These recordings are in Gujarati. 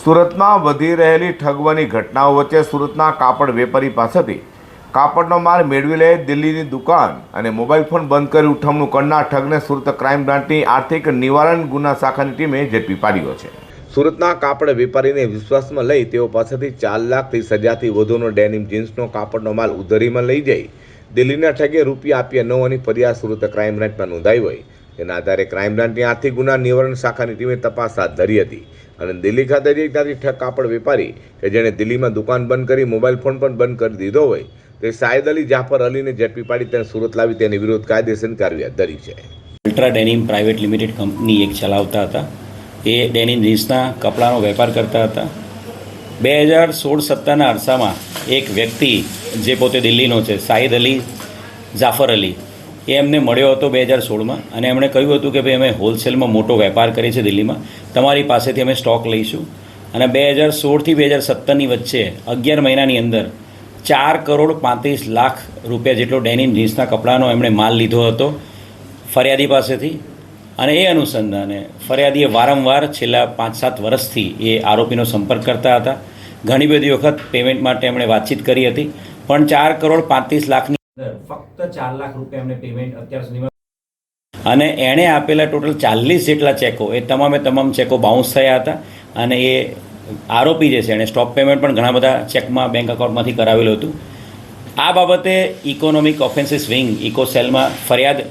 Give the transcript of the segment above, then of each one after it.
સુરતમાં વધી રહેલી ઠગવાની ઘટનાઓ વચ્ચે સુરતના કાપડ વેપારી પાસેથી કાપડનો માલ મેળવી લઈ દિલ્હીની દુકાન અને મોબાઈલ ફોન બંધ કરી ઉઠમણું કરનાર ઠગને સુરત ક્રાઇમ બ્રાન્ચની આર્થિક નિવારણ ગુના શાખાની ટીમે ઝડપી પાડ્યો છે. સુરતના કાપડ વેપારીને વિશ્વાસમાં લઈ તેઓ પાસેથી ચાર લાખ ત્રીસ હજારથી વધુનો ડેનિમ જીન્સનો કાપડનો માલ ઉધરીમાં લઈ જઈ દિલ્હીના ઠગે રૂપિયા આપ્યા ન હોવાની ફરિયાદ સુરત ક્રાઇમ બ્રાન્ચમાં નોંધાઈ હોય. તેના આધારે ક્રાઇમ બ્રાન્ચની આર્થિક ગુના નિવારણ શાખાની ટીમે તપાસ હાથ ધરી હતી. અને દિલ્હી ખાતે એક ત્યાંથી ઠગ કાપડ વેપારી કે જેણે દિલ્હીમાં દુકાન બંધ કરી, મોબાઈલ ફોન પણ બંધ કરી દીધો હોય, તે સાયદ અલી જાફર અલીને ઝડપી પાડી તેને સુરત લાવી તેની વિરુદ્ધ કાયદેસરની કાર્યવાહી ધરી છે. Ultra denim private limited company એક ચલાવતા હતા. એ ડેનિમ જીન્સના કપડાનો વેપાર કરતા હતા. બે હજાર સોળ સત્તરના અરસામાં એક વ્યક્તિ જે પોતે દિલ્હીનો છે સાહિદ અલી જાફર અલી એ એમને મળ્યો હતો બે હજાર સોળમાં અને એમણે કહ્યું હતું કે ભાઈ અમે હોલસેલમાં મોટો વેપાર કરીએ છીએ દિલ્હીમાં. તમારી પાસેથી અમે સ્ટોક લઈશું. અને બે હજાર સોળથી બે હજાર સત્તરની વચ્ચે અગિયાર મહિનાની અંદર ચાર કરોડ પાંત્રીસ લાખ રૂપિયા જેટલો ડેનિમ જીન્સના કપડાનો એમણે માલ લીધો હતો ફરિયાદી પાસેથી. અને એ અનુસંધાને ફરિયાદીએ વારંવાર છેલ્લા પાંચ સાત વર્ષથી એ આરોપીનો સંપર્ક કરતા હતા. ઘણી બધી વખત પેમેન્ટ માટે એમણે વાતચીત કરી હતી. પણ ચાર કરોડ પાંત્રીસ લાખની ફક્ત ચાર લાખ રૂપિયા એમને પેમેન્ટ અત્યાર સુધીમાં અને એણે આપેલા ટોટલ ચાલીસ જેટલા ચેકો, એ તમામે તમામ ચેકો બાઉન્સ થયા હતા. અને એ આરોપી જે છે, એણે સ્ટોપ પેમેન્ટ પણ ઘણા બધા ચેકમાં બેંક એકાઉન્ટમાંથી કરાવેલું હતું. આ બાબતે ઇકોનોમિક ઓફેન્સીસ વિંગ ઇકો સેલમાં ફરિયાદ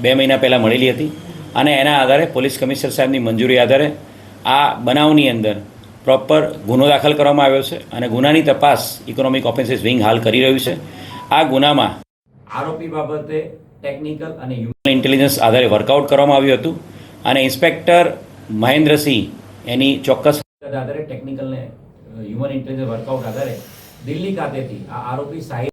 બે મહિના પહેલાં મળેલી હતી. અને એના આધારે પોલીસ કમિશનર સાહેબની મંજૂરી આધારે આ બનાવની અંદર પ્રોપર ગુનો દાખલ કરવામાં આવ્યો છે. અને ગુનાની તપાસ ઇકોનોમિક ઓફેન્સીસ વિંગ હાલ કરી રહ્યું છે. આ ગુનામાં આરોપી બાબતે ટેકનિકલ અને હ્યુમન ઇન્ટેલિજન્સ આધારે વર્કઆઉટ કરવામાં આવ્યું હતું અને ઇન્સ્પેક્ટર મહેન્દ્રસિંહ એની ચોક્કસ આધારે ટેકનિકલ ને હ્યુમન ઇન્ટેલિજન્સ વર્કઆઉટ આધારે દિલ્હી ખાતેથી આ આરોપી સાહિબ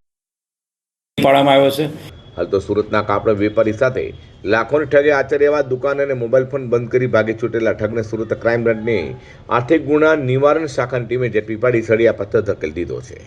પાડવામાં આવ્યો છે. હાલ તો સુરતના કાપડ વેપારી સાથે લાખોની ઠગે આચર્ય એવા દુકાન અને મોબાઈલ ફોન બંધ કરી ભાગી છૂટેલા ઠગને સુરત ક્રાઇમ બ્રાન્ચની આર્થિક ગુના નિવારણ શાખાની ટીમે ઝડપી પાડી સળિયા પથ્થર ધકેલ દીધો છે.